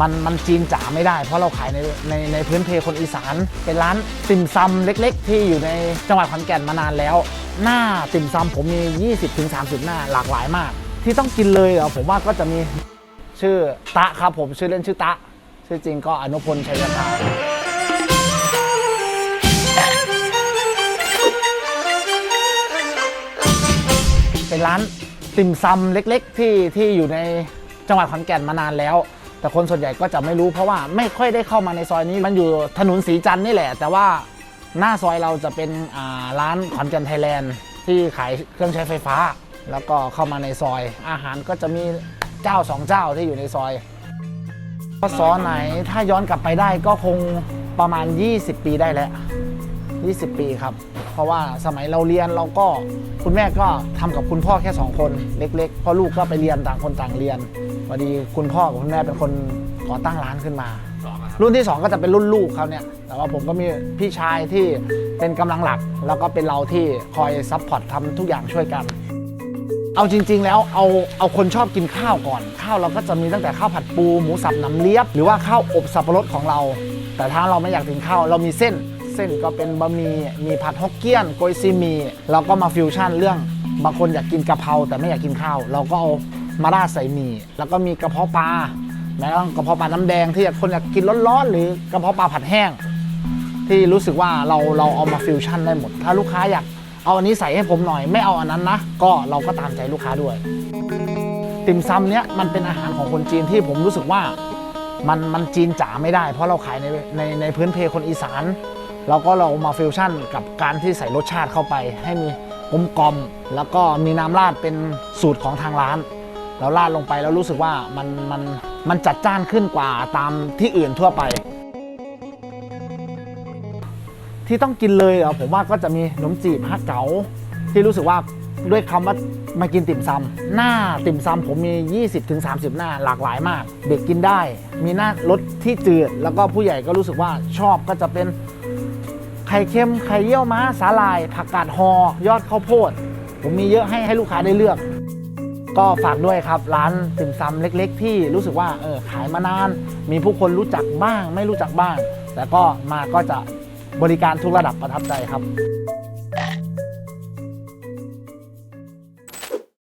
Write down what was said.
มันมันจีนจ๋าไม่ได้ เพราะเราขายในในในพื้นเพคนอีสาน เป็นร้านติ่มซำเล็ก ๆ ที่อยู่ในจังหวัดขอนแก่นมานานแล้ว หน้าติ่มซำผมมี 20-30 หน้าหลากหลายมาก ที่ต้องกินเลยเหรอผมว่าก็จะมีชื่อตะครับผมชื่อเล่นชื่อตะ ชื่อจริงก็อนุพลชัยธาเป็นร้านติ่มซำเล็ก ๆ ที่ที่อยู่ในจังหวัดขอนแก่นมานานแล้ว แต่คนส่วนใหญ่ก็จะไม่รู้เพราะว่าไม่ค่อยได้เข้ามาในซอยนี้ มันอยู่ถนนสีจันนี่แหละ แต่ว่าหน้าซอยเราจะเป็นร้านขอนแก่นไทยแลนด์ที่ขายเครื่องใช้ไฟฟ้า แล้วก็เข้ามาในซอย อาหารก็จะมีเจ้าสองเจ้าที่อยู่ในซอยพศไหนถ้าย้อนกลับไปได้ก็คงประมาณ 20 ปีได้แล้ว 20 ปีครับ เพราะว่าสมัยเราเรียนเราก็คุณแม่ก็ทำกับคุณพ่อแค่ 2 คนเล็กๆ เพราะลูกก็ไปเรียนต่างคนต่างเรียน อดีคุณพ่อกับคุณแม่เป็นคนก่อตั้งร้านขึ้นมา รุ่นที่ 2 ก็จะเป็นรุ่นลูกเขาเนี่ย แต่ว่าผมก็มีพี่ชายที่เป็นกำลังหลัก แล้วก็เป็นเราที่คอยซัพพอร์ตทำทุกอย่างช่วยกัน เอาจริง ๆ แล้วเอาเอาคนชอบกินข้าวก่อน ข้าวเราก็จะมีตั้งแต่ข้าวผัดปู หมูสับน้ำเลียบ หรือว่าข้าวอบสับปะรดของเรา แต่ถ้าเราไม่อยากกินข้าวเรามีเส้น เส้นก็เป็นบะหมี่ มีผัดฮกเกี้ยน โกยซีมี เราก็มาฟิวชั่นเรื่อง บางคนอยากกินกะเพราแต่ไม่อยากกินข้าว เราก็เอา มาราดใส่หมี่แล้วก็มีกระเพาะปลาแม้กระทั่งกระเพาะปลาน้ำแดงที่คนอยากกินร้อนๆหรือกระเพาะปลาผัดแห้ง ที่รู้สึกว่าเราเราเอามาฟิวชั่นได้หมด ถ้าลูกค้าอยากเอาอันนี้ใส่ให้ผมหน่อยไม่เอาอันนั้นนะก็เราก็ตามใจลูกค้าด้วย ติ่มซำเนี้ยมันเป็นอาหารของคนจีนที่ผมรู้สึกว่ามันมันจีนจ๋าไม่ได้ เพราะเราขายในในในพื้นเพคนอีสานเราก็เรามาฟิวชั่นกับการที่ใส่รสชาติเข้าไป ให้มีกลมกลมแล้วก็มีน้ำราดเป็นสูตรของทางร้าน เราราดลงไปแล้วรู้สึกว่ามันมันมันจัดจ้านขึ้นกว่าตามที่อื่นทั่วไป ที่ต้องกินเลยเหรอผมว่าก็จะมีขนมจีบฮักเก๋าที่รู้สึกว่าด้วยคำว่ามากินติ่มซำหน้าติ่มซำผมมี 20-30 หน้าหลากหลายมาก เด็กกินได้ มีหน้ารสที่จืด แล้วก็ผู้ใหญ่ก็รู้สึกว่าชอบก็จะเป็นไข่เค็มไข่เยี่ยวม้าสาลาย ผักกาดฮอยอดข้าวโพด ผมมีเยอะให้ให้ลูกค้าได้เลือก ก็ฝากด้วยครับร้านติ่มซำเล็ก ๆ ที่รู้สึกว่าเออขายมานาน มีผู้คนรู้จักบ้าง ไม่รู้จักบ้าง แต่ก็มาก็จะบริการทุกระดับประทับใจครับ